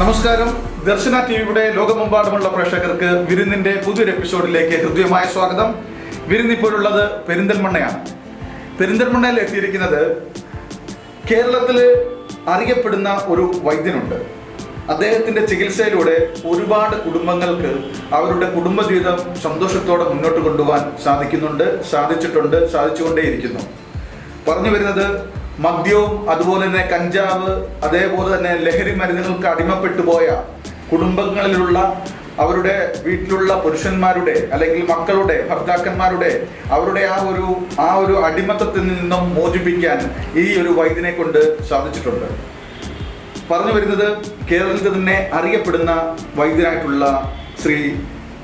നമസ്കാരം. ദർശന ടി വിയുടെ ലോകമെമ്പാടുമുള്ള പ്രേക്ഷകർക്ക് വിരുന്നിന്റെ പുതിയൊരു എപ്പിസോഡിലേക്ക് ഹൃദ്യമായ സ്വാഗതം. വിരുന്നിപ്പോഴുള്ളത് പെരിന്തൽമണ്ണയാണ്. പെരിന്തൽമണ്ണയിൽ എത്തിയിരിക്കുന്നത് കേരളത്തിൽ അറിയപ്പെടുന്ന ഒരു വൈദ്യനുണ്ട്. അദ്ദേഹത്തിന്റെ ചികിത്സയിലൂടെ ഒരുപാട് കുടുംബങ്ങൾക്ക് അവരുടെ കുടുംബജീവിതം സന്തോഷത്തോടെ മുന്നോട്ട് കൊണ്ടുപോകാൻ സാധിക്കുന്നുണ്ട് സാധിച്ചിട്ടുണ്ട് സാധിച്ചുകൊണ്ടേയിരിക്കുന്നു. പറഞ്ഞു വരുന്നത് മദ്യവും അതുപോലെ തന്നെ കഞ്ചാവ് അതേപോലെ തന്നെ ലഹരി മരുന്നുകൾക്ക് അടിമപ്പെട്ടു പോയ കുടുംബങ്ങളിലുള്ള അവരുടെ വീട്ടിലുള്ള പുരുഷന്മാരുടെ അല്ലെങ്കിൽ മക്കളുടെ ഭർത്താക്കന്മാരുടെ അവരുടെ ആ ഒരു ആ ഒരു അടിമത്തത്തിൽ നിന്നും മോചിപ്പിക്കാൻ ഈ ഒരു വൈദ്യനെ കൊണ്ട് സാധിച്ചിട്ടുണ്ട്. പറഞ്ഞു വരുന്നത് കേരളത്തിൽ തന്നെ അറിയപ്പെടുന്ന വൈദ്യനായിട്ടുള്ള ശ്രീ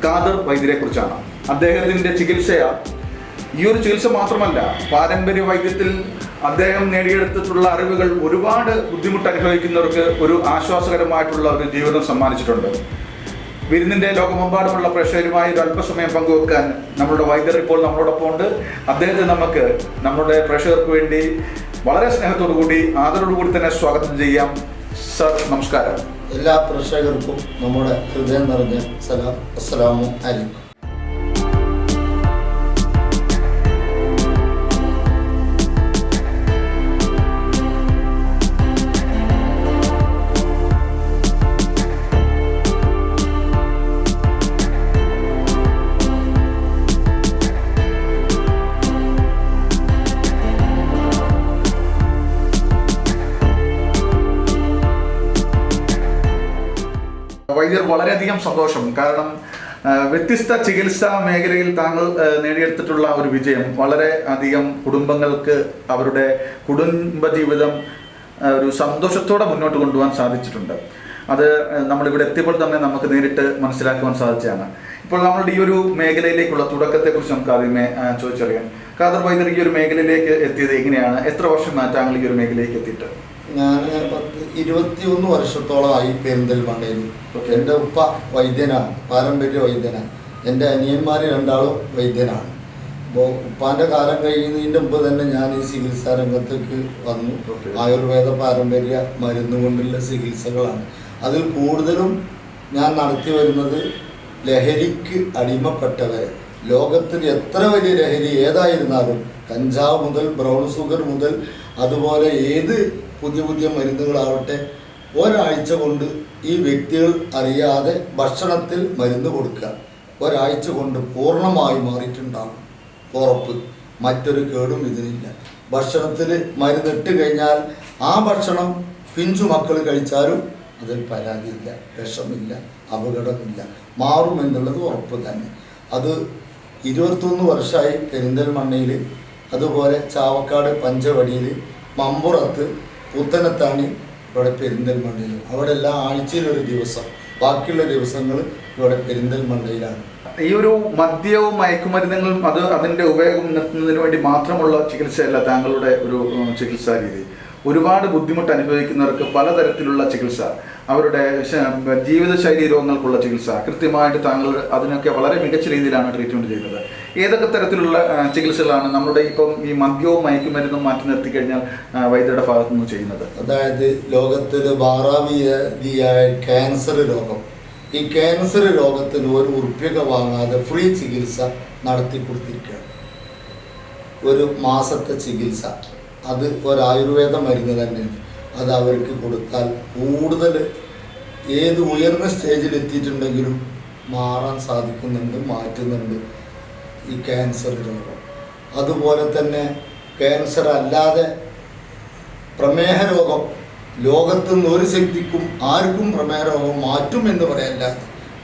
കാദർ വൈദ്യരെ കുറിച്ചാണ്. അദ്ദേഹത്തിന്റെ ചികിത്സയ ഈ ഒരു ചികിത്സ മാത്രമല്ല പാരമ്പര്യ വൈദ്യത്തിൽ അദ്ദേഹം നേടിയെടുത്തിട്ടുള്ള അറിവുകൾ ഒരുപാട് ബുദ്ധിമുട്ട് അനുഭവിക്കുന്നവർക്ക് ഒരു ആശ്വാസകരമായിട്ടുള്ള ഒരു ജീവിതം സമ്മാനിച്ചിട്ടുണ്ട്. വിരുന്നിന്റെ ലോകമെമ്പാടുമുള്ള പ്രേക്ഷകരുമായി ഒരു അല്പസമയം പങ്കുവെക്കാൻ നമ്മുടെ വൈദ്യർ ഇപ്പോൾ നമ്മളോടൊപ്പം ഉണ്ട്. അദ്ദേഹത്തെ നമുക്ക് നമ്മുടെ പ്രേക്ഷകർക്ക് വേണ്ടി വളരെ സ്നേഹത്തോടു കൂടി ആദരോടു കൂടി തന്നെ സ്വാഗതം ചെയ്യാം. സർ നമസ്കാരം. എല്ലാ പ്രേക്ഷകർക്കും നമ്മുടെ ഹൃദയം നിറഞ്ഞ സലാം. അസ്സലാമു അലൈക്കും. വൈദ്യർ വളരെയധികം സന്തോഷം. കാരണം വ്യത്യസ്ത ചികിത്സാ മേഖലയിൽ താങ്കൾ നേടിയെടുത്തിട്ടുള്ള ഒരു വിജയം. വളരെ അധികം കുടുംബങ്ങൾക്ക് അവരുടെ കുടുംബജീവിതം ജീവിതം ഒരു സന്തോഷത്തോടെ മുന്നോട്ട് കൊണ്ടുപോകാൻ സാധിച്ചിട്ടുണ്ട്. അത് നമ്മളിവിടെ എത്തിയപ്പോൾ തന്നെ നമുക്ക് നേരിട്ട് മനസ്സിലാക്കുവാൻ സാധിച്ചതാണ്. ഇപ്പോൾ നമ്മളുടെ ഈ ഒരു മേഖലയിലേക്കുള്ള തുടക്കത്തെക്കുറിച്ച് നമുക്ക് ആദ്യമേ ചോദിച്ചറിയാം. ഖാദർ വൈദ്യർ ഈ ഒരു മേഖലയിലേക്ക് എത്തിയത് എങ്ങനെയാണ്? എത്ര വർഷം മാറ്റാങ്ങൾ ഈ ഒരു മേഖലയിലേക്ക് എത്തിയിട്ട്? ഞാൻ പത്ത് ഇരുപത്തി ഒന്ന് വർഷത്തോളമായി പെരിന്തൽമണ്ണയിൽ. എന്റെ ഉപ്പ വൈദ്യനാണ് പാരമ്പര്യ വൈദ്യനാണ് എന്റെ അനിയന്മാർ രണ്ടാളും വൈദ്യനാണ്. അപ്പോൾ ഉപ്പാന്റെ കാലം കഴിയുന്നതിന്റെ മുമ്പ് തന്നെ ഞാൻ ഈ ചികിത്സാ രംഗത്തേക്ക് വന്നു. ആയുർവേദ പാരമ്പര്യ മരുന്ന് കൊണ്ടുള്ള ചികിത്സകളാണ്. അതിൽ കൂടുതലും ഞാൻ നടത്തി വരുന്നത് ലഹരിക്ക് അടിമപ്പെട്ടവരെ. ലോകത്തിൽ എത്ര വലിയ ലഹരി ഏതായിരുന്നാലും കഞ്ചാവ് മുതൽ ബ്രൗൺ ഷുഗർ മുതൽ അതുപോലെ ഏത് പുതിയ പുതിയ മരുന്നുകളാവട്ടെ. ഒരാഴ്ച കൊണ്ട് ഈ വ്യക്തികൾ അറിയാതെ ഭക്ഷണത്തിൽ മരുന്ന് കൊടുക്കുക. ഒരാഴ്ച കൊണ്ട് പൂർണമായി മാറിയിട്ടുണ്ടാകും. ഉറപ്പ്. മറ്റൊരു കേടും ഇതിനില്ല. ഭക്ഷണത്തിൽ മരുന്നിട്ട് കഴിഞ്ഞാൽ ആ ഭക്ഷണം പിഞ്ചു മക്കൾ കഴിച്ചാലും അതിൽ പരാതിയില്ല വിഷമില്ല അപകടമില്ല. മാറുമെന്നുള്ളത് ഉറപ്പ് തന്നെ. അത് ഇരുപത്തൊന്ന് വർഷമായി പെരിന്തൽമണ്ണയിൽ അതുപോലെ ചാവക്കാട് പഞ്ചവടിയിൽ മമ്പുറത്ത് പുത്തനത്താണി ഇവിടെ പെരിന്തൽമണ്ണയിൽ അവിടെ എല്ലാ ആഴ്ചയിലൊരു ദിവസം ബാക്കിയുള്ള ദിവസങ്ങൾ ഇവിടെ പെരിന്തൽമണ്ണയിലാണ്. ഈ ഒരു മദ്യവും മയക്കുമരുന്നുകളും അത് അതിന്റെ ഉപയോഗം നിർത്തുന്നതിന് വേണ്ടി മാത്രമുള്ള ചികിത്സയല്ല താങ്കളുടെ ഒരു ചികിത്സാ രീതി. ഒരുപാട് ബുദ്ധിമുട്ട് അനുഭവിക്കുന്നവർക്ക് പലതരത്തിലുള്ള ചികിത്സ. അവരുടെ ജീവിതശൈലി രോഗങ്ങൾക്കുള്ള ചികിത്സ. കൃത്യമായിട്ട് താങ്കൾ അതിനൊക്കെ വളരെ മികച്ച രീതിയിലാണ് ട്രീറ്റ്മെന്റ് ചെയ്യുന്നത് ഏതൊക്കെ തരത്തിലുള്ള ചികിത്സകളാണ് നമ്മുടെ ഇപ്പം ഈ മദ്യവും മയക്കുമരുന്നും മാറ്റി നിർത്തി കഴിഞ്ഞാൽ വൈദ്യരുടെ ഭാഗത്തു നിന്ന് ചെയ്യുന്നത്? അതായത് ലോകത്തിൽ ബാറാവിയായ ക്യാൻസർ രോഗം. ഈ ക്യാൻസർ രോഗത്തിന് ഒരു ഉറുപ്പ്യക വാങ്ങാതെ ഫ്രീ ചികിത്സ നടത്തി കൊടുത്തിരിക്കുകയാണ്. ഒരു മാസത്തെ ചികിത്സ. അത് ഒരു ആയുർവേദ മരുന്ന് തന്നെയാണ്. അത് അവർക്ക് കൊടുത്താൽ കൂടുതൽ ഏത് ഉയർന്ന സ്റ്റേജിൽ എത്തിയിട്ടുണ്ടെങ്കിലും മാറാൻ സാധിക്കുന്നുണ്ട് മാറ്റുന്നുണ്ട്. ഈ ക്യാൻസർ രോഗം. അതുപോലെ തന്നെ ക്യാൻസർ അല്ലാതെ പ്രമേഹ രോഗം. ലോകത്ത് നിന്ന് ഒരു ശക്തിക്കും ആർക്കും പ്രമേഹ രോഗം മാറ്റും എന്ന് പറയല്ല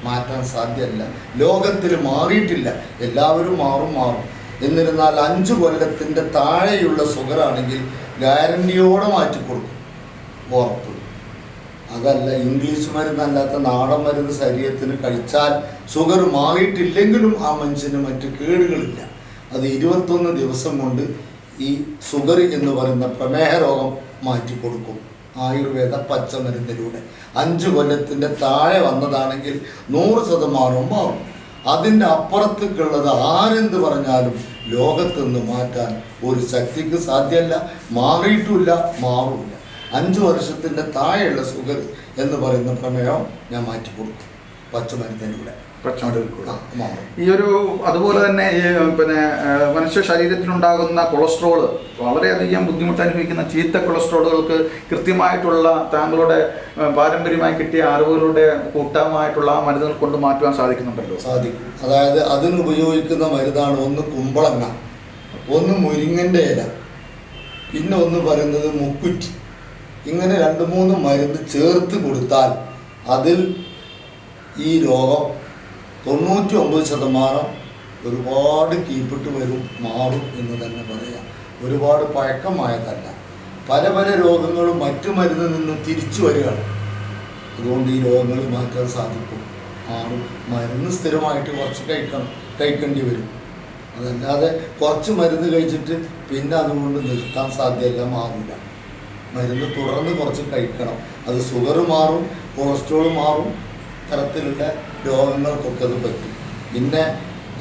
മാറ്റാൻ സാധ്യമല്ല. ലോകത്തിൽ മാറിയിട്ടില്ല. എല്ലാവരും മാറും മാറും. എന്നിരുന്നാൽ അഞ്ച് കൊല്ലത്തിന്റെ താഴെയുള്ള ഷുഗറാണെങ്കിൽ ഗ്യാരണ്ടിയോടെ മാറ്റിക്കൊടുക്കും. ഉറപ്പ്. അതല്ല ഇംഗ്ലീഷ് മരുന്നല്ലാത്ത നാടൻ മരുന്ന് ശരീരത്തിന് കഴിച്ചാൽ ഷുഗർ മാറിയിട്ടില്ലെങ്കിലും ആ മനുഷ്യന് മറ്റ് കേടുകളില്ല. അത് ഇരുപത്തൊന്ന് ദിവസം കൊണ്ട് ഈ ഷുഗർ എന്ന് പറയുന്ന പ്രമേഹ രോഗം മാറ്റിക്കൊടുക്കും ആയുർവേദ പച്ചമരുന്നിലൂടെ. അഞ്ച് കൊല്ലത്തിന്റെ താഴെ വന്നതാണെങ്കിൽ നൂറ് ശതമാനവും മാറും. അതിന്റെ അപ്പുറത്തേക്കുള്ളത് ആരെന്ത് പറഞ്ഞാലും ലോകത്തുനിന്ന് മാറ്റാൻ ഒരു ശക്തിക്ക് സാധ്യമല്ല മാറിയിട്ടില്ല മാറില്ല അഞ്ച് വർഷത്തിന്റെ താഴെയുള്ള ഷുഗർ എന്ന് പറയുന്ന പ്രമേയം ഞാൻ മാറ്റി കൊടുക്കും പച്ചമരുന്നിലൂടെ. ഈ ഒരു അതുപോലെ തന്നെ പിന്നെ മനുഷ്യ ശരീരത്തിലുണ്ടാകുന്ന കൊളസ്ട്രോൾ വളരെയധികം ബുദ്ധിമുട്ട് അനുഭവിക്കുന്ന ചീത്ത കൊളസ്ട്രോളുകൾക്ക് കൃത്യമായിട്ടുള്ള താങ്കളുടെ പാരമ്പര്യമായി കിട്ടിയ അറിവുകളുടെ കൂട്ടമായിട്ടുള്ള ആ മരുന്നുകൾ കൊണ്ട് മാറ്റുവാൻ സാധിക്കുന്നുണ്ടല്ലോ. സാധിക്കും. അതായത് അതിന് ഉപയോഗിക്കുന്ന മരുന്നാണ് ഒന്ന് കുമ്പളങ്ങ ഒന്ന് മുരിങ്ങന്റെ ഇല പിന്നെ ഒന്ന് പറയുന്നത് മുക്കുറ്റി. ഇങ്ങനെ രണ്ട് മൂന്ന് മരുന്ന് ചേർത്ത് കൊടുത്താൽ അതിൽ ഈ രോഗം തൊണ്ണൂറ്റി ഒമ്പത് ശതമാനം ഒരുപാട് കീപ്പിട്ട് വരും മാറും എന്ന് തന്നെ പറയാം. ഒരുപാട് പഴക്കമായതല്ല. പല പല രോഗങ്ങളും മറ്റു മരുന്നിൽ നിന്ന് തിരിച്ചു വരികയാണ്. അതുകൊണ്ട് ഈ രോഗങ്ങൾ മാറ്റാൻ സാധിക്കും. മാറും. മരുന്ന് സ്ഥിരമായിട്ട് കുറച്ച് കഴിക്കണം കഴിക്കേണ്ടി വരും. അതല്ലാതെ കുറച്ച് മരുന്ന് കഴിച്ചിട്ട് പിന്നെ അതുകൊണ്ട് നിർത്താൻ സാധ്യമല്ല മാറില്ല മരുന്ന് തുടർന്ന് കുറച്ച് കഴിക്കണം. അത് ഷുഗർ മാറും കൊളസ്ട്രോൾ മാറും തരത്തിലുള്ള രോഗങ്ങൾക്കൊക്കെ അത് പറ്റും. പിന്നെ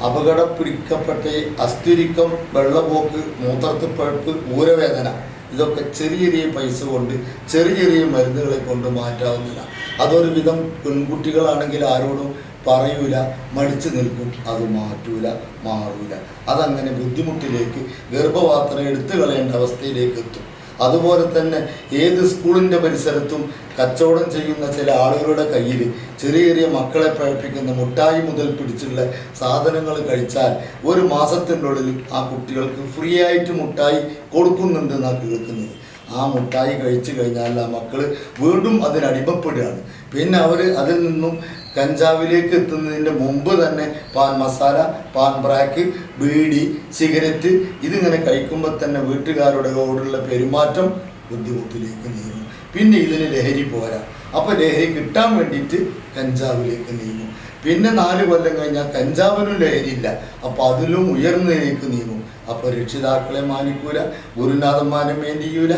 അപകട പിടിക്കപ്പെട്ട അസ്ഥിരിക്കം വെള്ളപോക്ക് മൂത്രത്തിൽ പഴുപ്പ് ഊരവേദന ഇതൊക്കെ ചെറിയ ചെറിയ പൈസ കൊണ്ട് ചെറിയ ചെറിയ മരുന്നുകളെ കൊണ്ട് മാറ്റാവുന്നില്ല അതൊരു വിധം പെൺകുട്ടികളാണെങ്കിൽ ആരോടും പറയൂല മടിച്ചു നിൽക്കും അത് മാറ്റൂല മാറൂല. അതങ്ങനെ ബുദ്ധിമുട്ടിലേക്ക് ഗർഭപാത്രം എടുത്തു കളയേണ്ട അവസ്ഥയിലേക്ക് എത്തും. അതുപോലെ തന്നെ ഏത് സ്കൂളിന്റെ പരിസരത്തും കച്ചവടം ചെയ്യുന്ന ചില ആളുകളുടെ കയ്യിൽ ചെറിയ ചെറിയ മക്കളെ പഴപ്പിക്കുന്ന മുട്ടായി മുതൽ പിടിച്ചുള്ള സാധനങ്ങൾ കഴിച്ചാൽ ഒരു മാസത്തിനുള്ളിൽ ആ കുട്ടികൾക്ക് ഫ്രീ ആയിട്ട് മുട്ടായി കൊടുക്കുന്നുണ്ട് എന്നാണ് കേൾക്കുന്നത്. ആ മുട്ടായി കഴിച്ചു കഴിഞ്ഞാൽ ആ മക്കൾ വീണ്ടും അതിനടിമപ്പെടുകയാണ് പിന്നെ അവർ അതിൽ നിന്നും കഞ്ചാവിലേക്ക് എത്തുന്നതിന്റെ മുമ്പ് തന്നെ പാൻ മസാല പാൻ ബ്രാക്ക് ബീഡി സിഗരറ്റ് ഇതിങ്ങനെ കഴിക്കുമ്പോൾ തന്നെ വീട്ടുകാരുടെ ഓടുള്ള പെരുമാറ്റം ബുദ്ധിമുട്ടിലേക്ക് നീങ്ങും. പിന്നെ ഇതിന് ലഹരി പോരാ. അപ്പോൾ ലഹരി കിട്ടാൻ വേണ്ടിയിട്ട് കഞ്ചാവിലേക്ക് നീങ്ങും. പിന്നെ നാല് കൊല്ലം കഴിഞ്ഞാൽ കഞ്ചാവിനും ലഹരിയില്ല അപ്പോൾ അതിലും ഉയർന്നതിലേക്ക് നീങ്ങും. അപ്പോൾ രക്ഷിതാക്കളെ മാനിക്കൂല ഗുരുനാഥന്മാരെ വേണ്ടി ചെയ്യൂല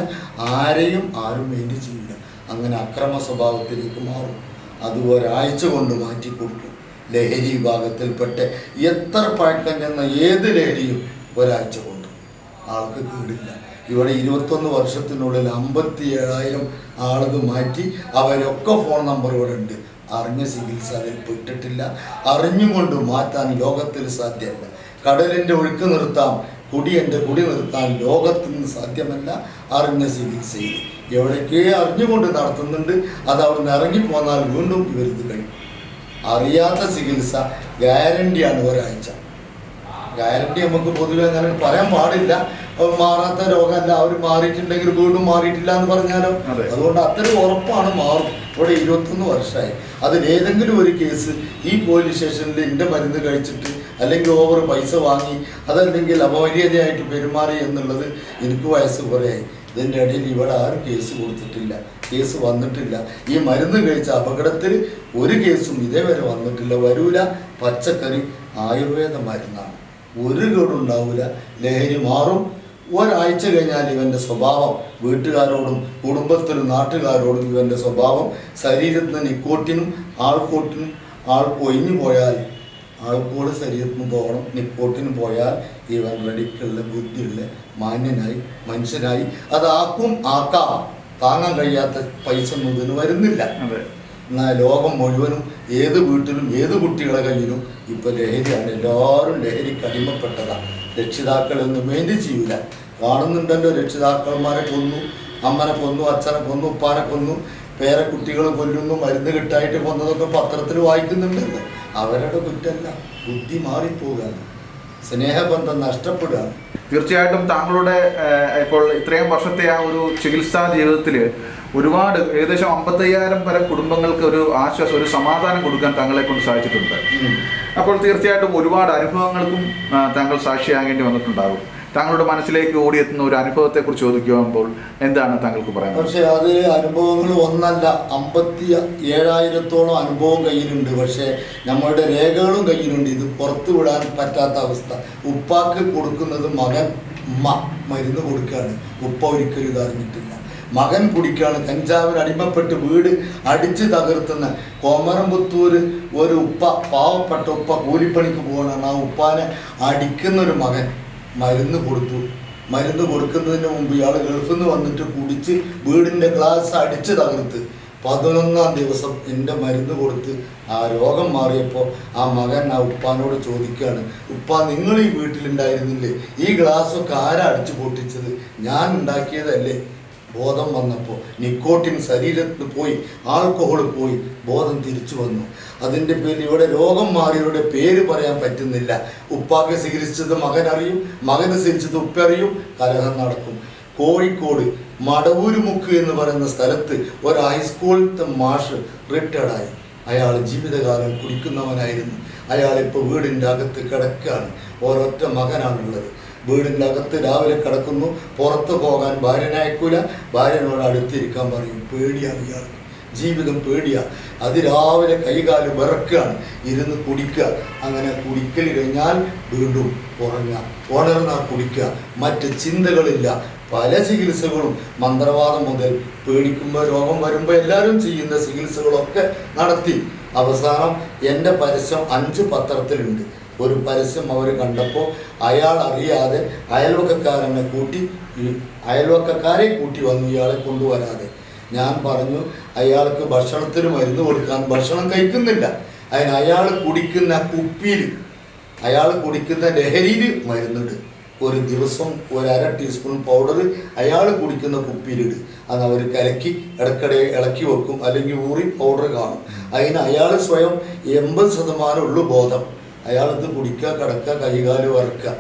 ആരെയും ആരും വേണ്ടി ചെയ്യൂല. അങ്ങനെ അക്രമ സ്വഭാവത്തിലേക്ക് മാറും. അത് ഒരാഴ്ച കൊണ്ട് മാറ്റി കൊടുത്തു. ലഹരി വിഭാഗത്തിൽപ്പെട്ട് എത്ര പഴക്കം ചെന്ന ഏത് ലഹരിയും ഒരാഴ്ച കൊണ്ട്. ആൾക്ക് കേടില്ല. ഇവിടെ ഇരുപത്തൊന്ന് വർഷത്തിനുള്ളിൽ അമ്പത്തി ഏഴായിരം ആളുകൾ മാറ്റി അവരൊക്കെ ഫോൺ നമ്പർ ഇവിടെ ഉണ്ട്. അറിഞ്ഞ ചികിത്സ അതിൽ പെട്ടിട്ടില്ല. അറിഞ്ഞുകൊണ്ട് മാറ്റാൻ ലോകത്തിൽ സാധ്യമല്ല. കടലിന്റെ ഒഴുക്ക് നിർത്താം. കുടിയന്റെ കുടി നിർത്താൻ ലോകത്തിന് സാധ്യമല്ല. അറിഞ്ഞ ചികിത്സയിൽ എവിടേക്കേ അറിഞ്ഞുകൊണ്ട് നടത്തുന്നുണ്ട്. അത് അവിടുന്ന് ഇറങ്ങിപ്പോന്നാൽ വീണ്ടും ഇവരിത് കഴിക്കും. അറിയാത്ത ചികിത്സ ഗ്യാരണ്ടിയാണ് ഒരാഴ്ച. ഗ്യാരണ്ടി നമുക്ക് പൊതുവെ അങ്ങനെ പറയാൻ പാടില്ല. മാറാത്ത രോഗമല്ല. അവർ മാറിയിട്ടുണ്ടെങ്കിൽ വീണ്ടും മാറിയിട്ടില്ല എന്ന് പറഞ്ഞാലോ? അതെ. അതുകൊണ്ട് അത്രയും ഉറപ്പാണ് മാറും ഇവിടെ ഇരുപത്തൊന്ന് വർഷമായി. അതിലേതെങ്കിലും ഒരു കേസ് ഈ പോലീസ് സ്റ്റേഷനിൽ എന്റെ മരുന്ന് കഴിച്ചിട്ട് അല്ലെങ്കിൽ ഓവർ പൈസ വാങ്ങി അതല്ലെങ്കിൽ അപമര്യാദയായിട്ട് പെരുമാറി എന്നുള്ളത് എനിക്ക് വയസ്സ് കുറേയായി. ഇതിന്റെ ഇടയിൽ ഇവിടെ ആരും കേസ് കൊടുത്തിട്ടില്ല. കേസ് വന്നിട്ടില്ല. ഈ മരുന്ന് കഴിച്ച അപകടത്തിൽ ഒരു കേസും ഇതേവരെ വന്നിട്ടില്ല. വരൂല. പച്ചക്കറി ആയുർവേദ മരുന്നാണ്. ഒരു കേടുണ്ടാവില്ല ലഹരി മാറും. ഒരാഴ്ച കഴിഞ്ഞാൽ ഇവന്റെ സ്വഭാവം വീട്ടുകാരോടും കുടുംബത്തിനും നാട്ടുകാരോടും ഇവന്റെ സ്വഭാവം ശരീരത്തിന് നിക്കോട്ടിനും ആൾക്കോട്ടിനും ആൾ ഒഴിഞ്ഞു പോയാൽ ആൾക്കോട് ശരീരത്തിന് പോകണം. നിപ്പോട്ടിന് പോയാൽ ഇവൻ റെഡിക്കുള്ള ബുദ്ധിയുള്ള മാന്യനായി മനുഷ്യനായി. അതാക്കും ആക്കാം. താങ്ങാൻ കഴിയാത്ത പൈസ ഒന്നും ഇതിന് വരുന്നില്ല എന്നാൽ ലോകം മുഴുവനും ഏത് വീട്ടിലും ഏത് കുട്ടികളെ കയ്യിലും ഇപ്പം ലഹരിയാണ്. എല്ലാവരും ലഹരിക്ക് അടിമപ്പെട്ടതാണ് രക്ഷിതാക്കളൊന്നും വേണ്ടി ചെയ്യൂല. കാണുന്നുണ്ടല്ലോ രക്ഷിതാക്കന്മാരെ കൊന്നു അമ്മനെ കൊന്നു അച്ഛനെ കൊന്നു ഉപ്പാനെ കൊന്നു. പേരെ കുട്ടികൾ കൊല്ലുന്നു മരുന്ന് കിട്ടായിട്ട് കൊന്നതൊക്കെ പത്രത്തിൽ വായിക്കുന്നുണ്ടല്ലോ അവരുടെ കുറ്റമല്ല ബുദ്ധി മാറിപ്പോവുകയാണ് സ്നേഹബന്ധം നഷ്ടപ്പെടുകയാണ്. തീർച്ചയായിട്ടും താങ്കളുടെ ഇപ്പോൾ ഇത്രയും വർഷത്തെ ആ ഒരു ചികിത്സാ ജീവിതത്തിൽ ഒരുപാട് ഏകദേശം അമ്പത്തയ്യായിരം വരെ കുടുംബങ്ങൾക്ക് ഒരു ആശ്വാസം ഒരു സമാധാനം കൊടുക്കാൻ താങ്കളെ കൊണ്ട് സാധിച്ചിട്ടുണ്ട്. അപ്പോൾ തീർച്ചയായിട്ടും ഒരുപാട് അനുഭവങ്ങൾക്കും താങ്കൾ സാക്ഷിയാകേണ്ടി വന്നിട്ടുണ്ടാകും. താങ്കളുടെ മനസ്സിലേക്ക് ഓടിയെത്തുന്ന ഒരു അനുഭവത്തെക്കുറിച്ച് ചോദിക്കുമ്പോൾ എന്താണ് താങ്കൾക്ക് പറയുന്നത് പക്ഷേ അത് അനുഭവങ്ങൾ ഒന്നല്ല അമ്പത്തി ഏഴായിരത്തോളം അനുഭവം കയ്യിലുണ്ട്. പക്ഷേ നമ്മളുടെ രേഖകളും കയ്യിലുണ്ട്. ഇത് പുറത്തു വിടാൻ പറ്റാത്ത അവസ്ഥ. ഉപ്പാക്ക് കൊടുക്കുന്നത് മകൻ ഉമ്മ മരുന്ന് കൊടുക്കുകയാണ്. ഉപ്പ ഒരിക്കലും ഇതറിഞ്ഞിട്ടില്ല മകൻ കുടിക്കുകയാണ്. കഞ്ചാവിന് അടിമപ്പെട്ട് വീട് അടിച്ച് തകർത്തുന്ന കോമരമ്പത്തൂർ ഒരു ഉപ്പ പാവപ്പെട്ട ഉപ്പ കൂലിപ്പണിക്ക് പോകണമെന്ന് ആ ഉപ്പാനെ അടിക്കുന്നൊരു മകൻ മരുന്ന് കൊടുത്തു. മരുന്ന് കൊടുക്കുന്നതിന് മുമ്പ് ഇയാൾ ഗൾഫിൽ നിന്ന് വന്നിട്ട് കുടിച്ച് വീടിന്റെ ഗ്ലാസ് അടിച്ച് തകർത്ത്. പതിനൊന്നാം ദിവസം എന്റെ മരുന്ന് കൊടുത്ത് ആ രോഗം മാറിയപ്പോൾ ആ മകൻ ആ ഉപ്പാനോട് ചോദിക്കുകയാണ് ഉപ്പ നിങ്ങൾ ഈ വീട്ടിലുണ്ടായിരുന്നില്ലേ? ഈ ഗ്ലാസ്സൊക്കെ ആരാ അടിച്ചു പൊട്ടിച്ചത്? ഞാൻ ഉണ്ടാക്കിയതല്ലേ? ബോധം വന്നപ്പോൾ നിക്കോട്ടിൻ ശരീരത്തിൽ പോയി ആൽക്കഹോൾ പോയി ബോധം തിരിച്ചു വന്നു. അതിന്റെ പേരിൽ ഇവിടെ രോഗം മാറിയവരുടെ പേര് പറയാൻ പറ്റുന്നില്ല. ഉപ്പാക്ക് ചികിത്സിച്ചത് മകൻ അറിയും മകന് ചികിത്സിച്ചത് ഉപ്പ അറിയും കലഹം നടക്കും. കോഴിക്കോട് മടവൂരുമുക്ക് എന്ന് പറയുന്ന സ്ഥലത്ത് ഒരു ഹൈസ്കൂളിലത്തെ മാഷ് റിട്ടയർഡായി. അയാൾ ജീവിതകാലം കുടിക്കുന്നവനായിരുന്നു. അയാൾ ഇപ്പോൾ വീടിന്റെ അകത്ത് കിടക്കുകയാണ്. ഒരൊറ്റ മകനാണുള്ളത്. വീടിന്റെ അകത്ത് രാവിലെ കിടക്കുന്നു പുറത്ത് പോകാൻ ഭാര്യനെ അയക്കൂല ഭാര്യനോട് അടുത്തിരിക്കാൻ പറയും പേടിയാണ് ഇയാൾക്ക് ജീവിതം പേടിയാ. അത് രാവിലെ കൈകാൽ വിറക്കുകയാണ് ഇരുന്ന് കുടിക്കുക. അങ്ങനെ കുടിക്കൽ കഴിഞ്ഞാൽ വീണ്ടും ഉറങ്ങുക. ഉണർന്നാൽ കുടിക്കുക. മറ്റ് ചിന്തകളില്ല. പല ചികിത്സകളും. മന്ത്രവാദം മുതൽ പേടിക്കുമ്പോൾ രോഗം വരുമ്പോൾ എല്ലാവരും ചെയ്യുന്ന ചികിത്സകളൊക്കെ നടത്തി. അവസാനം എന്റെ പരസ്യം അഞ്ച് പത്രത്തിലുണ്ട്. ഒരു പരസ്യം അവർ കണ്ടപ്പോൾ അയാൾ അറിയാതെ അയൽവക്കക്കാരനെ കൂട്ടി അയൽവക്കക്കാരെ കൂട്ടി വന്നു ഇയാളെ കൊണ്ടുവരാതെ. ഞാൻ പറഞ്ഞു അയാൾക്ക് ഭക്ഷണത്തിന് മരുന്ന് കൊടുക്കാൻ ഭക്ഷണം കഴിക്കുന്നില്ല. അതിന് അയാൾ കുടിക്കുന്ന കുപ്പിയിൽ അയാൾ കുടിക്കുന്ന ലഹരിയിൽ മരുന്നിട്. ഒരു ദിവസം ഒരു അര ടീസ്പൂൺ പൗഡർ അയാൾ കുടിക്കുന്ന കുപ്പിയിലിട് അത് അവർ കലക്കി ഇടക്കിടയിൽ ഇളക്കി വെക്കും അല്ലെങ്കിൽ ഊറി പൗഡർ കാണും. അതിന് അയാൾ സ്വയം എൺപത് ശതമാനം ഉള്ളു ബോധം. അയാൾ ഇത് കുടിക്കുക കിടക്കുക കൈകാൽ വറക്കുക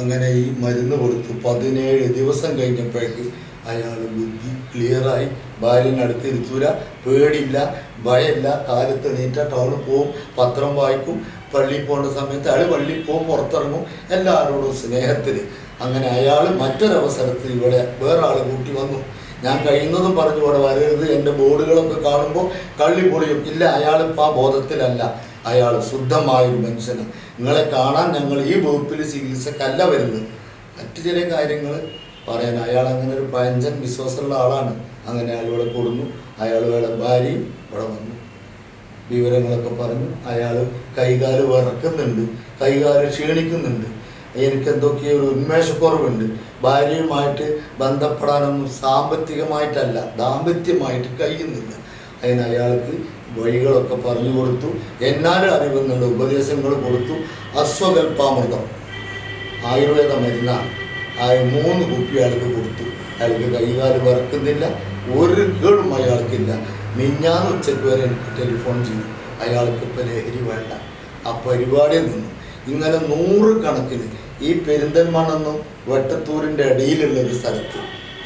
അങ്ങനെ ഈ മരുന്ന് കൊടുത്തു പതിനേഴ് ദിവസം കഴിഞ്ഞപ്പോഴേക്ക് അയാൾ ബുദ്ധി ക്ലിയറായി. ഭാര്യനെ അടുത്ത് ഇരുത്തൂല പേടിയില്ല ഭയമില്ല. കാലത്ത് നീറ്റ ടൗണിൽ പോവും പത്രം വായിക്കും. പള്ളിയിൽ പോകേണ്ട സമയത്ത് അയാൾ പള്ളിയിൽ പോവും പുറത്തിറങ്ങും. എല്ലാവരോടും സ്നേഹത്തിൽ അങ്ങനെ അയാൾ മറ്റൊരവസരത്തിൽ ഇവിടെ വേറെ ആൾ കൂട്ടി വന്നു. ഞാൻ കഴിയുന്നതും പറഞ്ഞു ഇവിടെ വരരുത്. എന്റെ ബോർഡുകളൊക്കെ കാണുമ്പോൾ കള്ളി പൊളിയും. ഇല്ല അയാളിപ്പോൾ ആ ബോധത്തിലല്ല. അയാൾ ശുദ്ധമായൊരു മനുഷ്യന്. നിങ്ങളെ കാണാൻ ഞങ്ങൾ ഈ വകുപ്പിൽ ചികിത്സക്കല്ല വരുന്നത്. മറ്റു ചില കാര്യങ്ങൾ പറയാൻ അയാൾ അങ്ങനെ ഒരു പഞ്ചൻ വിശ്വാസമുള്ള ആളാണ്. അങ്ങനെ അയാൾ ഇവിടെ കൊടുന്നു. അയാൾ വേറെ ഭാര്യയും ഇവിടെ വന്നു. വിവരങ്ങളൊക്കെ പറഞ്ഞു. അയാൾ കൈകാൽ വിറക്കുന്നുണ്ട്. കൈകാൽ ക്ഷീണിക്കുന്നുണ്ട്. എനിക്ക് എന്തൊക്കെയോ ഒരു ഉന്മേഷക്കുറവുണ്ട്. ഭാര്യയുമായിട്ട് ബന്ധപ്പെടാനൊന്നും സാമ്പത്തികമായിട്ടല്ല ദാമ്പത്യമായിട്ട് കഴിയുന്നില്ല അതിന് അയാൾക്ക് വഴികളൊക്കെ പറഞ്ഞു കൊടുത്തു. എന്നാൽ അറിവുന്നുണ്ട് ഉപദേശങ്ങൾ കൊടുത്തു. അശ്വകൽപ്പാമൃതം ആയുർവേദ മരുന്നാണ്. ആ മൂന്ന് കുപ്പി അയാൾക്ക് കൊടുത്തു. അയാൾക്ക് കൈകാൽ വറക്കുന്നില്ല ഒരു കേളും അയാൾക്കില്ല. മിഞ്ഞാന്ന് ഉച്ചയ്ക്ക് വരെ ടെലിഫോൺ ചെയ്തു. അയാൾക്ക് ഇപ്പോൾ ലഹരി വേണ്ട. ആ പരിപാടി നിന്നു. ഇങ്ങനെ നൂറ് കണക്കിന് ഈ പെരിന്തൽമണ്ണെന്നും വെട്ടത്തൂരിന്റെ ഇടയിലുള്ള ഒരു സ്ഥലത്ത്.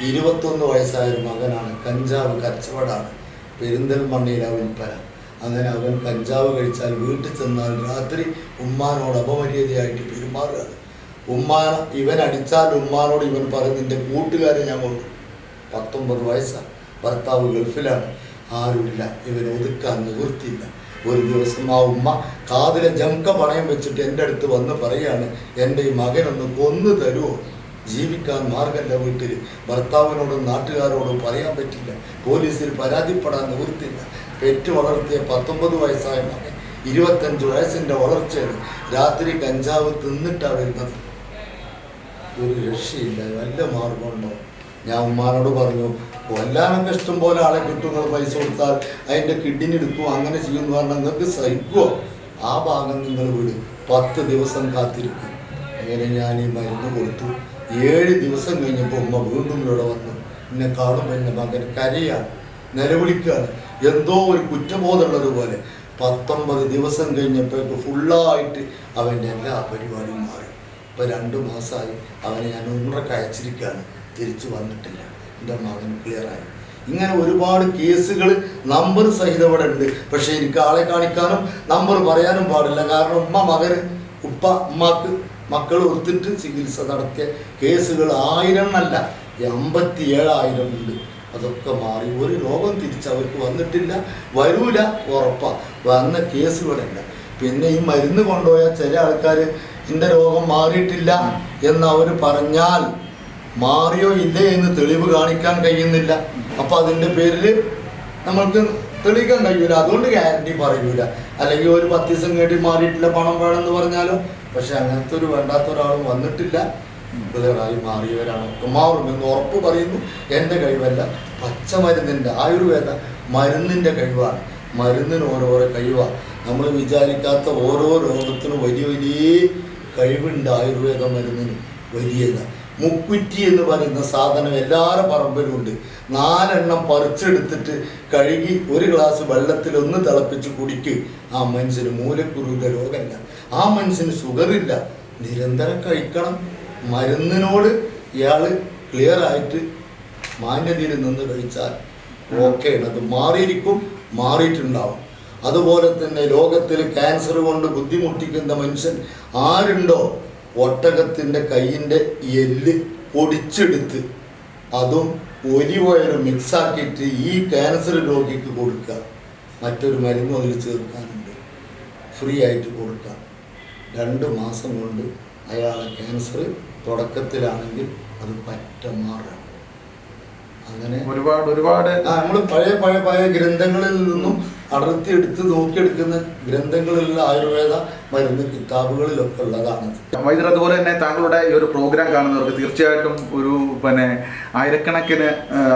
ഇരുപത്തൊന്ന് വയസ്സായ ഒരു മകനാണ് കഞ്ചാവ് കച്ചവടമാണ്. പെരിന്തൽമണ്ണയിലെ വിൽപ്പന അങ്ങനെ അവൻ കഞ്ചാവ് കഴിച്ചാൽ വീട്ടിൽ ചെന്നാൽ രാത്രി ഉമ്മാനോട് അപമര്യാദയായിട്ട് പെരുമാറുകയാണ് ഉമ്മാൻ ഇവൻ അടിച്ചാൽ ഉമ്മാനോട് ഇവൻ പറയും നിന്റെ കൂട്ടുകാരെ ഞാൻ കൊണ്ടു പത്തൊമ്പത് വയസ്സാണ് ഭർത്താവ് ഗൾഫിലാണ്. ആരുമില്ല. ഇവൻ ഒതുക്കാൻ നിവൃത്തിയില്ല. ഒരു ദിവസം ആ ഉമ്മ കാതിലെ ജംക പണയം വെച്ചിട്ട് എന്റെ അടുത്ത് വന്ന് പറയാണ് എന്റെ ഈ മകനൊന്ന് കൊന്നു തരുമോ ജീവിക്കാൻ മാർഗമല്ല വീട്ടിൽ. ഭർത്താവിനോടും നാട്ടുകാരോടും പറയാൻ പറ്റില്ല. പോലീസിൽ പരാതിപ്പെടാൻ നിവൃത്തില്ല പെറ്റ് വളർത്തിയ പത്തൊമ്പത് വയസ്സായ മകൻ ഇരുപത്തഞ്ച് വയസ്സിന്റെ വളർച്ചയാണ് രാത്രി കഞ്ചാവ് തിന്നിട്ടാണ് വരുന്നത്. ഒരു രക്ഷയില്ല നല്ല മാർഗമുണ്ടോ? ഞാൻ ഉമ്മാനോട് പറഞ്ഞു കൊല്ലാനൊക്കെ ഇഷ്ടം പോലെ ആളെ കിട്ടും നിങ്ങൾ പൈസ കൊടുത്താൽ. അതിന്റെ കിഡ്നി എടുക്കും അങ്ങനെ ചെയ്യുമെന്ന് പറഞ്ഞാൽ നിങ്ങൾക്ക് സഹിക്കുമോ ആ ഭാഗം നിങ്ങൾ വിടും. പത്ത് ദിവസം കാത്തിരിക്കും. അങ്ങനെ ഞാൻ ഈ മരുന്ന് കൊടുത്തു. ഏഴ് ദിവസം കഴിഞ്ഞപ്പോൾ ഉമ്മ വീണ്ടും ഇവിടെ വന്നു. എന്നെ കാണുമ്പോൾ എന്റെ മകൻ കരയാണ് നിലവിളിക്കുകയാണ് എന്തോ ഒരു കുറ്റബോധമുള്ളത് പോലെ. പത്തൊമ്പത് ദിവസം കഴിഞ്ഞപ്പോഴേക്ക് ഫുള്ളായിട്ട് അവന്റെ എല്ലാ പരിപാടിയും മാറി. ഇപ്പോൾ രണ്ട് മാസമായി അവനെ ഞാൻ ഉമ്രക്ക് അയച്ചിരിക്കുകയാണ്. തിരിച്ചു വന്നിട്ടില്ല. എന്റെ മകൻ ക്ലിയറായി ഇങ്ങനെ ഒരുപാട് കേസുകൾ നമ്പർ സഹിതം ഇവിടെ ഉണ്ട്. പക്ഷേ എനിക്ക് ആളെ കാണിക്കാനും നമ്പർ പറയാനും പാടില്ല. കാരണം ഉമ്മ മകന് ഉപ്പ ഉമ്മാക്ക് മക്കൾ ഒത്തിട്ട് ചികിത്സ നടത്തിയ കേസുകൾ ആയിരം അല്ല അമ്പത്തി ഏഴായിരം ഉണ്ട്. അതൊക്കെ മാറി. ഒരു രോഗം തിരിച്ച് അവർക്ക് വന്നിട്ടില്ല വരൂല ഉറപ്പാ. വന്ന കേസുകളല്ല. പിന്നെ ഈ മരുന്ന് കൊണ്ടുപോയ ചില ആൾക്കാർ എന്റെ രോഗം മാറിയിട്ടില്ല എന്ന് അവർ പറഞ്ഞാൽ മാറിയോ ഇല്ലേ എന്ന് തെളിവ് കാണിക്കാൻ കഴിയുന്നില്ല. അപ്പം അതിന്റെ പേരിൽ നമ്മൾക്ക് തെളിയിക്കാൻ കഴിയൂല. അതുകൊണ്ട് ഗ്യാരണ്ടി പറയൂല. അല്ലെങ്കിൽ ഒരു പത്ത് ദിവസം കേട്ടി മാറിയിട്ടില്ല പണം വേണമെന്ന് പറഞ്ഞാലോ? പക്ഷെ അങ്ങനത്തെ ഒരു വേണ്ടാത്ത ഒരാളും വന്നിട്ടില്ല. ക്ലിയറായി മാറിയവരാണ്. കുമാറും എന്ന് ഉറപ്പ് പറയുന്നു. എന്റെ കഴിവല്ല. പച്ചമരുന്നിന്റെ ആയുർവേദ മരുന്നിന്റെ കഴിവാണ്. മരുന്നിന് ഓരോരോ കഴിവാണ് നമ്മൾ വിചാരിക്കാത്ത ഓരോ രോഗത്തിനും വലിയ വലിയ കഴിവുണ്ട് ആയുർവേദ മരുന്നിന്. വലിയത്. മുക്കുറ്റി എന്ന് പറയുന്ന സാധനം എല്ലാവരും പറമ്പിലുണ്ട് നാലെണ്ണം പറിച്ചെടുത്തിട്ട് കഴുകി ഒരു ഗ്ലാസ് വെള്ളത്തിൽ ഒന്ന് തിളപ്പിച്ച് കുടിക്ക്. ആ മനുഷ്യന് മൂലക്കുരുവിന്റെ രോഗമല്ല. ആ മനുഷ്യന് ഷുഗറില്ല നിരന്തരം കഴിക്കണം. മരുന്നിനോട് ഇയാൾ ക്ലിയർ ആയിട്ട് മാന്യതയിൽ നിന്ന് കഴിച്ചാൽ ഓക്കെയാണ് അത് മാറിയിരിക്കും മാറിയിട്ടുണ്ടാവും. അതുപോലെ തന്നെ ലോകത്തിൽ ക്യാൻസർ കൊണ്ട് ബുദ്ധിമുട്ടിക്കുന്ന മനുഷ്യൻ ആരുണ്ടോ? ഒട്ടകത്തിന്റെ കയ്യിന്റെ എല്ല് പൊടിച്ചെടുത്ത് അതും ഒലിവ് ഓയിൽ മിക്സാക്കിയിട്ട് ഈ ക്യാൻസർ രോഗിക്ക് കൊടുക്കുക. മറ്റൊരു മരുന്നും അതിൽ ചേർക്കാനുണ്ട്. ഫ്രീ ആയിട്ട് കൊടുക്കാം രണ്ട് മാസം കൊണ്ട് അയാളെ ക്യാൻസർ തുടക്കത്തിലാണെങ്കിൽ അത് പറ്റ മാറാം അങ്ങനെ ഒരുപാട് ഒരുപാട് നമ്മൾ പഴയ പഴയ പഴയ ഗ്രന്ഥങ്ങളിൽ നിന്നും അടർത്തി എടുത്ത് നോക്കിയെടുക്കുന്ന ഗ്രന്ഥങ്ങളിലുള്ള ആയുർവേദ മരുന്ന് കിതാബുകളിലൊക്കെ ഉള്ളതാണ്. വൈദ്യർ അതുപോലെ തന്നെ താങ്കളുടെ ഈ ഒരു പ്രോഗ്രാം കാണുന്നവർക്ക് തീർച്ചയായിട്ടും ഒരു പിന്നെ ആയിരക്കണക്കിന്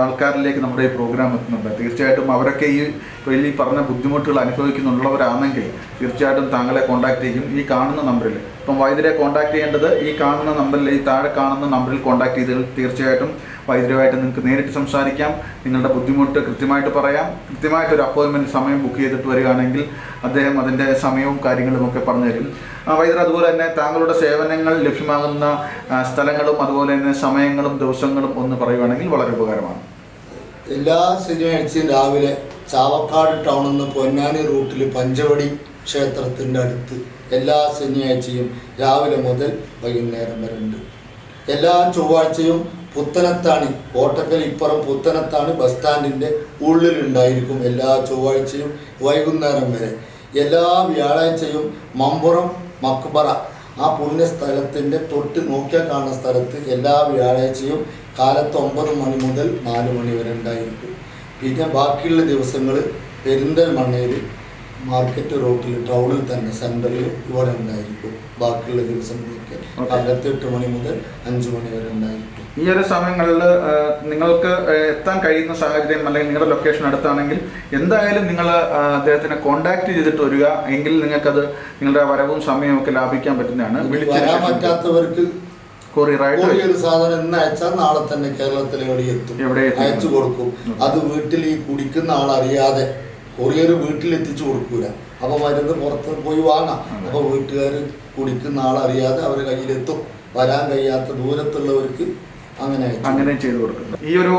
ആൾക്കാരിലേക്ക് നമ്മുടെ ഈ പ്രോഗ്രാം എത്തുന്നുണ്ട്. തീർച്ചയായിട്ടും അവരൊക്കെ ഈ വലിയ ഈ പറഞ്ഞ ബുദ്ധിമുട്ടുകൾ അനുഭവിക്കുന്നുള്ളവരാണെങ്കിൽ തീർച്ചയായിട്ടും താങ്കളെ കോൺടാക്ട് ചെയ്യും. ഈ കാണുന്ന നമ്പറിൽ ഇപ്പം വൈദ്യരെ കോൺടാക്ട് ചെയ്യേണ്ടത് ഈ കാണുന്ന നമ്പറിൽ ഈ താഴെ കാണുന്ന നമ്പറിൽ കോൺടാക്ട് ചെയ്താൽ തീർച്ചയായിട്ടും വൈദ്യരുമായിട്ട് നിങ്ങൾക്ക് നേരിട്ട് സംസാരിക്കാം. നിങ്ങളുടെ ബുദ്ധിമുട്ട് കൃത്യമായിട്ട് പറയാം. കൃത്യമായിട്ട് ഒരു അപ്പോയിൻമെന്റ് സമയം ബുക്ക് ചെയ്തിട്ട് വരികയാണെങ്കിൽ അദ്ദേഹം അതിന്റെ സമയവും കാര്യങ്ങളും ഒക്കെ പറഞ്ഞു തരും വൈദ്യർ അതുപോലെ തന്നെ താങ്കളുടെ സേവനങ്ങൾ ലഭ്യമാകുന്ന സ്ഥലങ്ങളും അതുപോലെ തന്നെ സമയങ്ങളും ദിവസങ്ങളും ഒന്ന് പറയുകയാണെങ്കിൽ വളരെ ഉപകാരമാണ്. എല്ലാ ശനിയാഴ്ചയും രാവിലെ ചാവക്കാട് ടൗണിൽ നിന്ന് പൊന്നാനി റൂട്ടിൽ പഞ്ചവടി ക്ഷേത്രത്തിന്റെ അടുത്ത് എല്ലാ ശനിയാഴ്ചയും രാവിലെ മുതൽ വൈകുന്നേരം വരെ ഉണ്ട്. എല്ലാ ചൊവ്വാഴ്ചയും പുത്തനത്താണി കോട്ടക്കൽ ഇപ്പുറം പുത്തനത്താണി ബസ് സ്റ്റാൻഡിന്റെ ഉള്ളിലുണ്ടായിരിക്കും എല്ലാ ചൊവ്വാഴ്ചയും വൈകുന്നേരം വരെ. എല്ലാ വ്യാഴാഴ്ചയും മമ്പുറം മക്ബറ ആ പുണ്യസ്ഥലത്തിന്റെ തൊട്ട് നോക്കിയാൽ കാണുന്ന സ്ഥലത്ത് എല്ലാ വ്യാഴാഴ്ചയും കാലത്ത് ഒമ്പത് മണി മുതൽ നാല് മണി വരെ ഉണ്ടായിരിക്കും. പിന്നെ ബാക്കിയുള്ള ദിവസങ്ങൾ പെരിന്തൽമണ്ണയിൽ മാർക്കറ്റ് റോട്ടിൽ ടൗണിൽ തന്നെ സെന്ററിൽ ഇവിടെ ഉണ്ടായിരിക്കും ബാക്കിയുള്ള ദിവസങ്ങളൊക്കെ അകത്ത് കാലത്ത് എട്ട് മണി മുതൽ അഞ്ചു മണി വരെ ഉണ്ടായിരിക്കും. ഈ ഒരു സമയങ്ങളിൽ നിങ്ങൾക്ക് എത്താൻ കഴിയുന്ന സാഹചര്യം അല്ലെങ്കിൽ നിങ്ങളുടെ ലൊക്കേഷൻ അടുത്താണെങ്കിൽ എന്തായാലും നിങ്ങൾ അദ്ദേഹത്തിനെ കോൺടാക്ട് ചെയ്തിട്ട് വരിക. എങ്കിൽ നിങ്ങൾക്കത് നിങ്ങളുടെ വരവും സമയവും ഒക്കെ ലാഭിക്കാൻ പറ്റുന്നതാണ്. വരാൻ പറ്റാത്തവർക്ക് കൊറിയറായിട്ട് ഒരു സാധനം ഇന്ന് അയച്ചാൽ നാളെ തന്നെ കേരളത്തിൽ എവിടെ എത്തും? അയച്ചു കൊടുക്കും. അത് വീട്ടിൽ ഈ കുടിക്കുന്ന ആൾ അറിയാതെ കൊറിയർ വീട്ടിൽ എത്തിച്ചു കൊടുക്കൂല. അപ്പൊ മരുന്ന് പുറത്ത് പോയി വാങ്ങാം. അപ്പൊ വീട്ടുകാർ കുടിക്കുന്ന ആളറിയാതെ അവരെ കയ്യിലെത്തും. വരാൻ കഴിയാത്ത ദൂരത്തുള്ളവർക്ക് അങ്ങനെ അങ്ങനെ ചെയ്തു കൊടുക്കുന്നു. ഈ ഒരു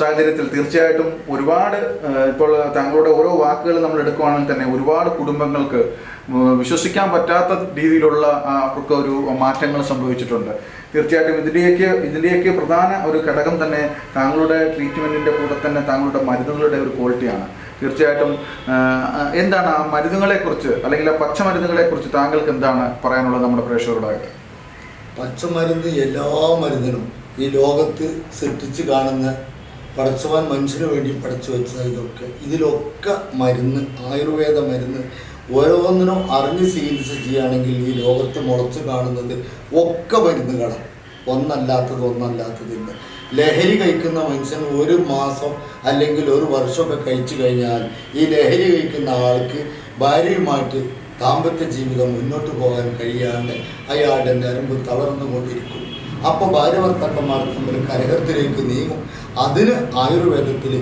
സാഹചര്യത്തിൽ തീർച്ചയായിട്ടും ഒരുപാട് ഇപ്പോൾ താങ്കളുടെ ഓരോ വാക്കുകൾ നമ്മൾ എടുക്കുകയാണെങ്കിൽ തന്നെ ഒരുപാട് കുടുംബങ്ങൾക്ക് വിശ്വസിക്കാൻ പറ്റാത്ത രീതിയിലുള്ള അവർക്ക് ഒരു മാറ്റങ്ങൾ സംഭവിച്ചിട്ടുണ്ട്. തീർച്ചയായിട്ടും ഇതിലേക്ക് ഇതിലേക്ക് പ്രധാന ഒരു ഘടകം തന്നെ താങ്കളുടെ ട്രീറ്റ്മെന്റിന്റെ കൂടെ തന്നെ താങ്കളുടെ മരുന്നുകളുടെ ഒരു ക്വാളിറ്റിയാണ് തീർച്ചയായിട്ടും എന്താണ് ആ മരുന്നുകളെക്കുറിച്ച് അല്ലെങ്കിൽ ആ പച്ചമരുന്നുകളെക്കുറിച്ച് താങ്കൾക്ക് എന്താണ് പറയാനുള്ളത് നമ്മുടെ പ്രേക്ഷകരോടായിട്ട്? പച്ചമരുന്ന് എല്ലാ മരുന്നിനും ഈ ലോകത്ത് സൃഷ്ടിച്ച് കാണുന്ന പടച്ചവൻ മനുഷ്യന് വേണ്ടി പഠിച്ചു വെച്ച ഇതൊക്കെ. ഇതിലൊക്കെ മരുന്ന് ആയുർവേദ മരുന്ന് ഓരോന്നിനും അറിഞ്ഞ് ചികിത്സ ചെയ്യുകയാണെങ്കിൽ ഈ ലോകത്ത് മുളച്ച് കാണുന്നത് ഒക്കെ മരുന്നുകളാണ്. ഒന്നല്ലാത്തത് ഒന്നല്ലാത്തതില്ല. ലഹരി കഴിക്കുന്ന മനുഷ്യൻ ഒരു മാസം അല്ലെങ്കിൽ ഒരു വർഷമൊക്കെ കഴിച്ചു കഴിഞ്ഞാൽ ഈ ലഹരി കഴിക്കുന്ന ആൾക്ക് ഭാര്യയുമായിട്ട് ദാമ്പത്യ ജീവിതം മുന്നോട്ട് പോകാൻ കഴിയാണ്ട് അയാളുടെ ഞരമ്പ് തളർന്നുകൊണ്ടിരിക്കും. അപ്പോൾ ഭാര്യ ഭർത്താക്കന്മാർ തമ്മിൽ കരകത്തിലേക്ക് നീങ്ങും. അതിന് ആയുർവേദത്തിൽ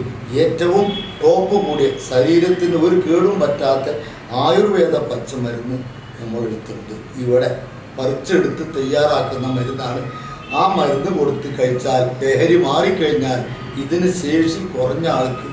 ഏറ്റവും ടോപ്പ് കൂടിയ ശരീരത്തിന് ഒരു കേടും പറ്റാത്ത ആയുർവേദ പച്ചമരുന്ന് നമ്മൾ എടുത്തിട്ടുണ്ട് ഇവിടെ പറിച്ചെടുത്ത് തയ്യാറാക്കുന്ന മരുന്നാണ് ആ മരുന്ന് കൊടുത്ത് കഴിച്ചാൽ ലഹരി മാറിക്കഴിഞ്ഞാൽ ഇതിന് ശേഷി കുറഞ്ഞ ആൾക്ക്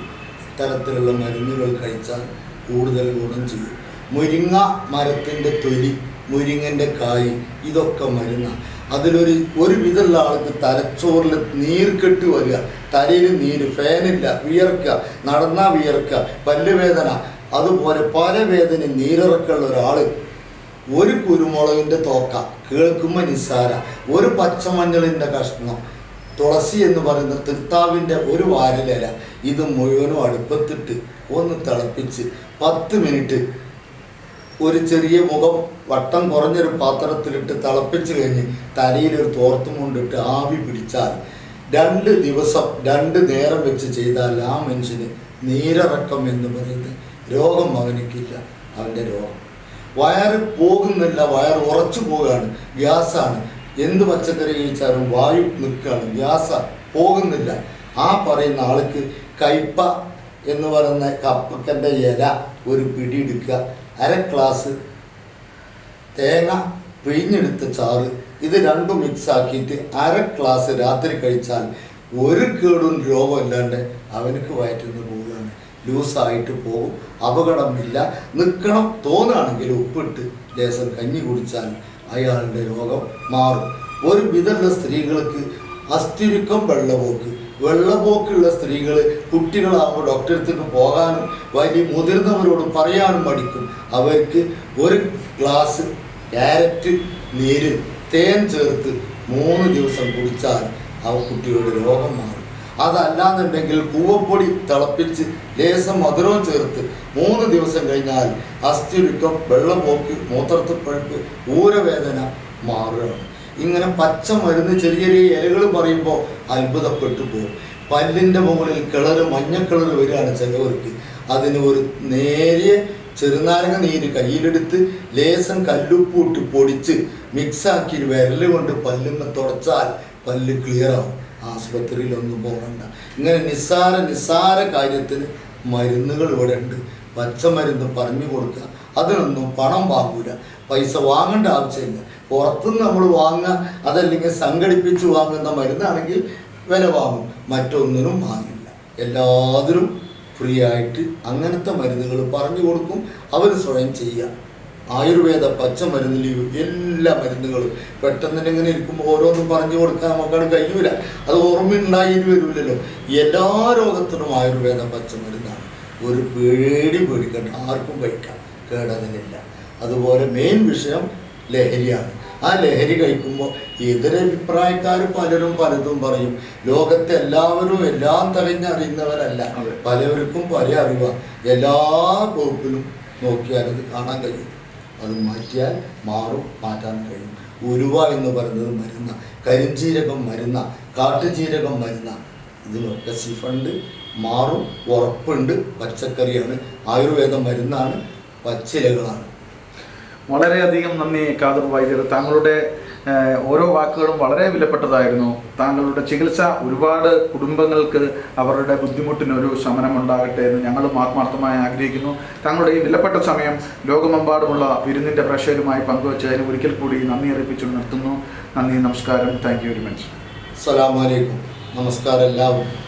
ഇത്തരത്തിലുള്ള മരുന്നുകൾ കഴിച്ചാൽ കൂടുതൽ ഗുണം ചെയ്യും. മുരിങ്ങ മരത്തിന്റെ തൊലി മുരിങ്ങന്റെ കായ് ഇതൊക്കെ മരുന്നാണ് അതിലൊരു ഒരു വിധമുള്ള ആൾക്ക് തലച്ചോറിൽ നീർക്കെട്ട് വരിക തലയിൽ നീര് ഫാനില്ല വിയർക്കുക നടന്നാൽ വിയർക്കുക പല്ലുവേദന അതുപോലെ പല വേദന നീരിറക്കുള്ള ഒരാൾ ഒരു കുരുമുളകിന്റെ തോക്ക കേൾക്കുമ്പോൾ നിസ്സാര ഒരു പച്ചമഞ്ഞളിന്റെ കഷ്ണം തുളസി എന്ന് പറയുന്ന തൃത്താവിന്റെ ഒരു വാരലില ഇത് മുഴുവനും അടുപ്പത്തിട്ട് ഒന്ന് തിളപ്പിച്ച് പത്ത് മിനിറ്റ് ഒരു ചെറിയ മുഖം വട്ടം കുറഞ്ഞൊരു പാത്രത്തിലിട്ട് തിളപ്പിച്ച് കഴിഞ്ഞ് തലയിലൊരു തോർത്തും കൊണ്ടിട്ട് ആവി പിടിച്ചാൽ രണ്ട് ദിവസം രണ്ട് നേരം വെച്ച് ചെയ്താൽ ആ മനുഷ്യന് നീരറക്കം എന്ന് പറയുന്നത് രോഗം അവനിക്കില്ല. അവന്റെ രോഗം. വയറ് പോകുന്നില്ല വയർ ഉറച്ചു പോവുകയാണ് ഗ്യാസാണ്. എന്ത് പച്ചക്കറി കഴിച്ചാലും വായു നിൽക്കുകയാണ് ഗ്യാസ പോകുന്നില്ല. ആ പറയുന്ന ആൾക്ക് കയ്പ എന്ന് പറയുന്ന കപ്പക്കന്റെ ഇല ഒരു പിടി എടുക്കുക അര ഗ്ലാസ് തേങ്ങ പിഴിഞ്ഞെടുത്ത ചാറ് ഇത് രണ്ടും മിക്സ് ആക്കിയിട്ട് അര ഗ്ലാസ് രാത്രി കഴിച്ചാൽ ഒരു കേടും രോഗമില്ലാണ്ട് അവനക്ക് വയറ്റുന്ന പോവുകയാണ് ലൂസായിട്ട് പോകും. അപകടമില്ല. നിൽക്കണം തോന്നുകയാണെങ്കിൽ ഉപ്പിട്ട് ലേസം കഞ്ഞി കുടിച്ചാൽ അയാളുടെ രോഗം മാറും. ഒരു വിധമുള്ള സ്ത്രീകൾക്ക് അസ്ഥിരുക്കം വെള്ളപോക്ക്. വെള്ളപോക്കുള്ള സ്ത്രീകൾ കുട്ടികളാകുമ്പോൾ ഡോക്ടറെ അടുത്തേക്ക് പോകാനും വലിയ മുതിർന്നവരോട് പറയാനും മടിക്കും. അവർക്ക് ഒരു ഗ്ലാസ് ക്യാരറ്റ് നീര് തേൻ ചേർത്ത് മൂന്ന് ദിവസം കുടിച്ചാൽ ആ കുട്ടികളുടെ രോഗം മാറും. അതല്ലാന്നുണ്ടെങ്കിൽ കൂവപ്പൊടി തിളപ്പിച്ച് ലേശം മധുരവും ചേർത്ത് മൂന്ന് ദിവസം കഴിഞ്ഞാൽ അസ്ഥിരുക്കം വെള്ളപോക്ക് മൂത്രത്തിപ്പഴുപ്പ് ഊരവേദന മാറുകയാണ്. ഇങ്ങനെ പച്ച മരുന്ന് ചെറിയ ചെറിയ ഇലകൾ പറയുമ്പോൾ അത്ഭുതപ്പെട്ടു പോകും. പല്ലിന്റെ മുകളിൽ കിളറ് മഞ്ഞക്കിളർ വരികയാണ് ചിലവർക്ക്. അതിന് ഒരു നേരിയ ചെറുനാരങ്ങ നീര് കയ്യിലെടുത്ത് ലേസം കല്ലുപ്പൂട്ട് പൊടിച്ച് മിക്സാക്കി വിരൽ കൊണ്ട് പല്ലിന്ന് തുടച്ചാൽ പല്ല് ക്ലിയർ ആവും. ആശുപത്രിയിലൊന്നും പോകണ്ട. ഇങ്ങനെ നിസ്സാര നിസ്സാര കാര്യത്തിന് മരുന്നുകൾ ഇവിടെ ഉണ്ട് പച്ചമരുന്ന് പറഞ്ഞു കൊടുക്കുക. അതിനൊന്നും പണം വാങ്ങൂല. പൈസ വാങ്ങേണ്ട ആവശ്യമില്ല. പുറത്തുനിന്ന് നമ്മൾ വാങ്ങുക അതല്ലെങ്കിൽ സംഘടിപ്പിച്ച് വാങ്ങുന്ന മരുന്നാണെങ്കിൽ വില വാങ്ങും. മറ്റൊന്നിനും വാങ്ങില്ല. എല്ലാത്തിനും ഫ്രീ ആയിട്ട് അങ്ങനത്തെ മരുന്നുകൾ പറഞ്ഞു കൊടുക്കും. അവർ സ്വയം ചെയ്യുക. ആയുർവേദ പച്ചമരുന്നിൽ എല്ലാ മരുന്നുകളും പെട്ടെന്ന് തന്നെ ഇങ്ങനെ ഇരിക്കുമ്പോൾ ഓരോന്നും പറഞ്ഞു കൊടുക്കാൻ നമുക്കാണ് കഴിയൂല. അത് ഓർമ്മയുണ്ടായി വരില്ലല്ലോ. എല്ലാ രോഗത്തിനും ആയുർവേദ പച്ചമരുന്നാണ്. ഒരു പേടി പേടിക്കണ്ട. ആർക്കും കഴിക്കാം. കേടതിനില്ല അതുപോലെ മെയിൻ വിഷയം ലഹരിയാണ്. ആ ലഹരി കഴിക്കുമ്പോൾ എതിരഭിപ്രായക്കാർ പലരും പലതും പറയും. ലോകത്തെ എല്ലാവരും എല്ലാം തെളിഞ്ഞറിയുന്നവരല്ല അതെ. പലവർക്കും പല അറിവാണ് എല്ലാ വകുപ്പിലും നോക്കിയാൽ അത് കാണാൻ കഴിയും. അത് മാറ്റിയാൽ മാറും മാറ്റാൻ കഴിയും. ഉരുവ എന്ന് പറയുന്നത് മരുന്ന കരിഞ്ചീരകം മരുന്ന കാട്ടുചീരകം മരുന്ന. ഇതിനൊക്കെ സിഫണ്ട് മാറും ഉറപ്പുണ്ട് പച്ചക്കറിയാണ്. ആയുർവേദം മരുന്നാണ് പച്ചിലകളാണ്. വളരെയധികം നന്ദി കാതർ വൈദ്യർ താങ്കളുടെ ഓരോ വാക്കുകളും വളരെ വിലപ്പെട്ടതായിരുന്നു. താങ്കളുടെ ചികിത്സ ഒരുപാട് കുടുംബങ്ങൾക്ക് അവരുടെ ബുദ്ധിമുട്ടിനൊരു ശമനം ഉണ്ടാകട്ടെ എന്ന് ഞങ്ങളും ആത്മാർത്ഥമായി ആഗ്രഹിക്കുന്നു. താങ്കളുടെ ഈ വിലപ്പെട്ട സമയം ലോകമെമ്പാടുമുള്ള വിരുന്നിന്റെ പ്രേക്ഷകരുമായി പങ്കുവച്ചതിന് ഒരിക്കൽ കൂടി നന്ദി അറിയിപ്പിച്ചു നിർത്തുന്നു. നന്ദി നമസ്കാരം. Thank you very much. അസ്സലാമലൈക്കും നമസ്കാരം എല്ലാവർക്കും.